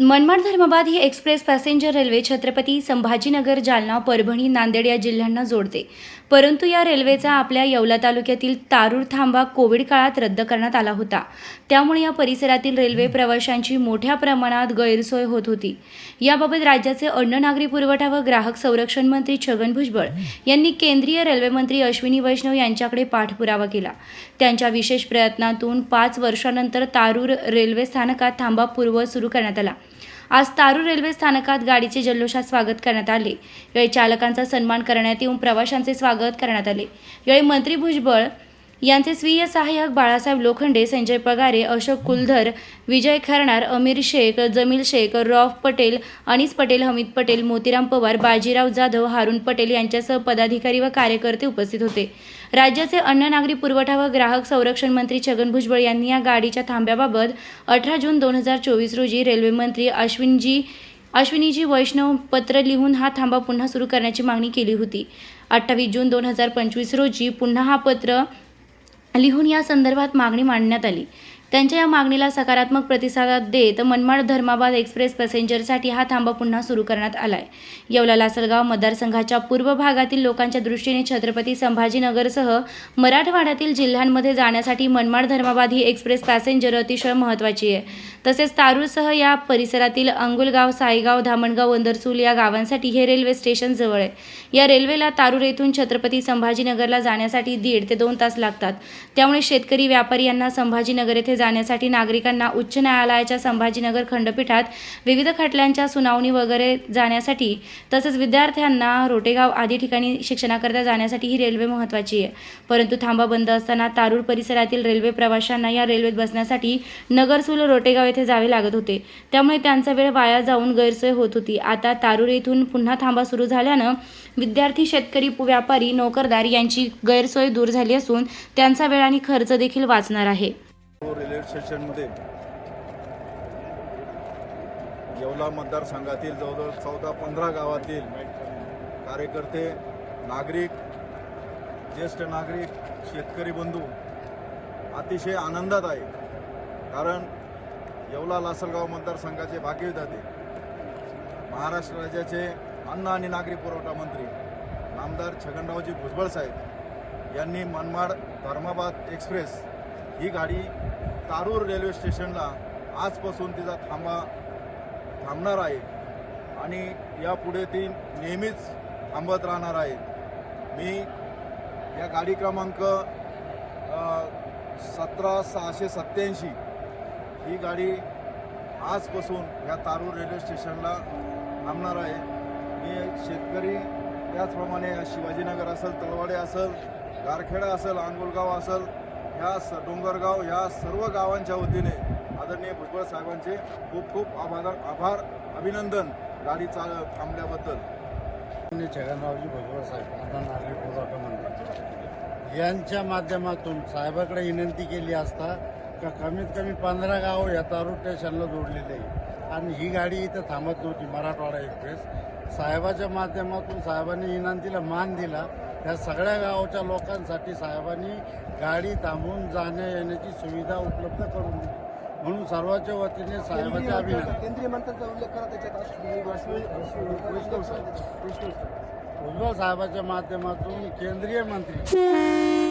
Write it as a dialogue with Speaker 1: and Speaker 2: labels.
Speaker 1: मनमाड धर्माबाद ही express passenger railway Chhatrapati Sambhajinagar Jalna Parbhani Nanded या जिल्ह्यांना जोडते. परंतु या रेल्वेचा आपल्या येवला तालुक्यातील तारूर थांबा कोविड काळात रद्द करण्यात आला होता. त्यामुळे या परिसरातील रेल्वे प्रवाशांची मोठ्या प्रमाणात गैरसोय होत होती. याबाबत राज्याचे अन्न नागरी पुरवठा व ग्राहक संरक्षण मंत्री छगन भुजबळ यांनी केंद्रीय रेल्वेमंत्री अश्विनी वैष्णव यांच्याकडे पाठपुरावा केला. त्यांच्या विशेष प्रयत्नातून पाच वर्षानंतर तारूर रेल्वे स्थानकात थांबा पूर्व सुरू करण्यात आला. आज तारू रेल्वे स्थानकात गाडीचे जल्लोषात स्वागत करण्यात आले. यावेळी चालकांचा सन्मान करण्यात येऊन प्रवाशांचे स्वागत करण्यात आले. यावेळी मंत्री भुजबळ यांचे स्वीय सहाय्यक बाळासाहेब लोखंडे संजय पगारे अशोक कुलधर विजय खरणार अमीर शेख जमील शेख रॉफ पटेल अनिस पटेल हमीद पटेल मोतीराम पवार बाजीराव जाधव हारून पटेल यांच्यासह पदाधिकारी व कार्यकर्ते उपस्थित होते. राज्याचे अन्न नागरी पुरवठा व ग्राहक संरक्षण मंत्री छगन भुजबळ यांनी या गाडीच्या थांब्याबाबत अठरा जून दोन हजार चोवीस रोजी रेल्वे मंत्री अश्विनजी अश्विनीजी वैष्णव पत्र लिहून हा थांबा पुन्हा सुरू करण्याची मागणी केली होती. अठ्ठावीस जून दोन हजार पंचवीस रोजी पुन्हा हा पत्र लिहून या संदर्भात मागणी मांडण्यात आली. त्यांच्या या मागणीला सकारात्मक प्रतिसाद देत मनमाड धर्माबाद एक्सप्रेस पॅसेंजरसाठी हा थांबा पुन्हा सुरू करण्यात आलाय. येवला लासलगाव मतदारसंघाच्या पूर्व भागातील लोकांच्या दृष्टीने छत्रपती संभाजीनगरसह मराठवाड्यातील जिल्ह्यांमध्ये जाण्यासाठी मनमाड धर्माबाद ही एक्सप्रेस पॅसेंजर अतिशय महत्त्वाची आहे. तसेच तारूरसह या परिसरातील अंगुलगाव साईगाव धामणगाव वंदरसूल या गावांसाठी हे रेल्वे स्टेशन जवळ आहे. या रेल्वेला तारूर येथून छत्रपती संभाजीनगरला जाण्यासाठी दीड ते दोन तास लागतात. त्यामुळे शेतकरी व्यापारी यांना संभाजीनगर येथे जाण्यासाठी नागरिकांना उच्च न्यायालयाच्या संभाजीनगर खंडपीठात विविध खटल्यांच्या सुनावणी वगैरे जाण्यासाठी तसेच विद्यार्थ्यांना रोटेगाव आदी ठिकाणी शिक्षणाकरता जाण्यासाठी ही रेल्वे महत्त्वाची आहे. परंतु थांबा बंद असताना तारूर परिसरातील रेल्वे प्रवाशांना या रेल्वेत बसण्यासाठी नगरसूल रोटेगाव येथे जावे लागत होते. त्यामुळे त्यांचा वेळ वाया जाऊन गैरसोय होत होती. आता तारूर येथून पुन्हा थांबा सुरू झाल्यानं विद्यार्थी शेतकरी व्यापारी नोकरदार यांची गैरसोय दूर झाली असून त्यांचा वेळ आणि खर्च देखील वाचणार आहे.
Speaker 2: रेल्वे स्टेशनमध्ये येवला मतदारसंघातील जवळजवळ चौदा पंधरा गावातील कार्यकर्ते नागरिक ज्येष्ठ नागरिक शेतकरी बंधू अतिशय आनंदात आहे कारण येवला लासलगाव मतदारसंघाचे भाग्यविधाते महाराष्ट्र राज्याचे अन्न आणि नागरी पुरवठा मंत्री नामदार छगनरावजी भुजबळ साहेब यांनी मनमाड धर्माबाद एक्सप्रेस ही गाडी तारूर रेल्वे स्टेशनला आजपासून तिचा थांबा थांबणार आहे आणि यापुढे ती नेहमीच थांबत राहणार आहे. मी या गाडी क्रमांक सतरा सहाशे सत्याऐंशी ही गाडी आजपासून या तारूर रेल्वे स्टेशनला थांबणार आहे. मी शेतकरी त्याचप्रमाणे शिवाजीनगर असेल तलवाडे असेल गारखेडा असेल आंगोलगाव असेल ह्या स डोंगरगाव ह्या सर्व गावांच्या वतीने आदरणीय भुजबळ साहेबांचे खूप खूप आभार आभार अभिनंदन गाडी चाल थांबल्याबद्दल.
Speaker 3: छगनरावजी भुजबळ साहेब आता नागरी पुरवठा मंत्री. यांच्या माध्यमातून साहेबाकडे विनंती केली असता का कमीत कमी पंधरा गाव या तारू स्टेशनला जोडलेले आहे. आणि ही गाडी इथं थांबत नव्हती मराठवाडा एक्सप्रेस. साहेबाच्या माध्यमातून साहेबांनी विनंतीला मान दिला. त्या सगळ्या गावाच्या लोकांसाठी साहेबांनी गाडी थांबून जाण्या येण्याची सुविधा उपलब्ध करून दिली. म्हणून सर्वांच्या वतीने साहेबाचे अभिनंदन.
Speaker 4: केंद्रीय मंत्र्यांचा उल्लेख करा त्याच्यात.
Speaker 3: भुजबळ साहेबाच्या माध्यमातून केंद्रीय मंत्री